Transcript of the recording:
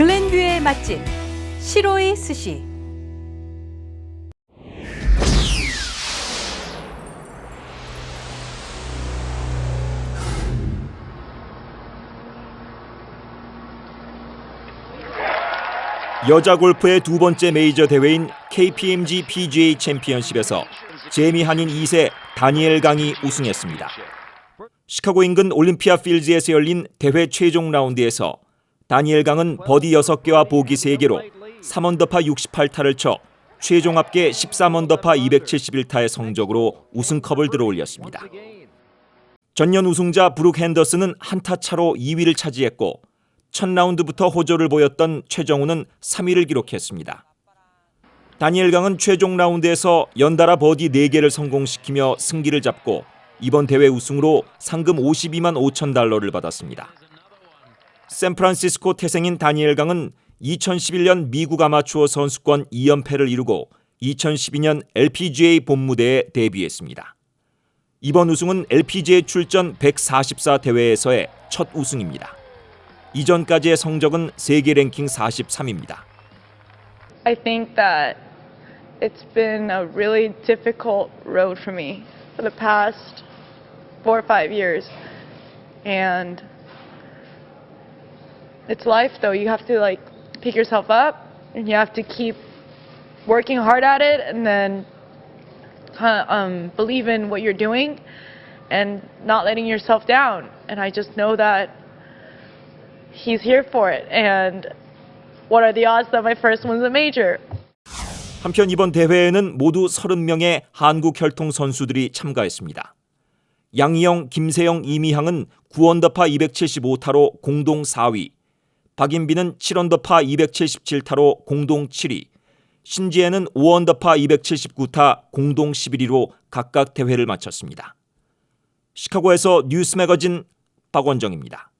글렌뷰의 맛집 시로이 스시 여자 골프의 두 번째 메이저 대회인 KPMG PGA 챔피언십에서 제미 한인 2세 다니엘 강이 우승했습니다. 시카고 인근 올림피아 필즈에서 열린 대회 최종 라운드에서 다니엘 강은 버디 6개와 보기 3개로 3언더파 68타를 쳐 최종 합계 13언더파 271타의 성적으로 우승컵을 들어올렸습니다. 전년 우승자 브룩 핸더슨은 한타 차로 2위를 차지했고 첫 라운드부터 호조를 보였던 최정우는 3위를 기록했습니다. 다니엘 강은 최종 라운드에서 연달아 버디 4개를 성공시키며 승기를 잡고 이번 대회 우승으로 상금 52만 5천 달러를 받았습니다. 샌프란시스코 태생인 다니엘 강은 2011년 미국 아마추어 선수권 2연패를 이루고 2012년 LPGA 본무대에 데뷔했습니다. 이번 우승은 LPGA 출전 144 대회에서의 첫 우승입니다. 이전까지의 성적은 세계 랭킹 43입니다. I think that it's been a really difficult road for me for the past four or five years. And it's life though. You have to like pick yourself up and you have to keep working hard at it and then kind of um, believe in what you're doing and not letting yourself down. And I just know that he's here for it. And what are the odds that my first one's a major? 한편 이번 대회에는 모두 30명의 한국 혈통 선수들이 참가했습니다. 양희영, 김세영, 이미향은 9언더파 275타로 공동 4위, 박인비는 7언더파 277타로 공동 7위, 신지혜는 5언더파 279타 공동 11위로 각각 대회를 마쳤습니다. 시카고에서 뉴스 매거진 박원정입니다.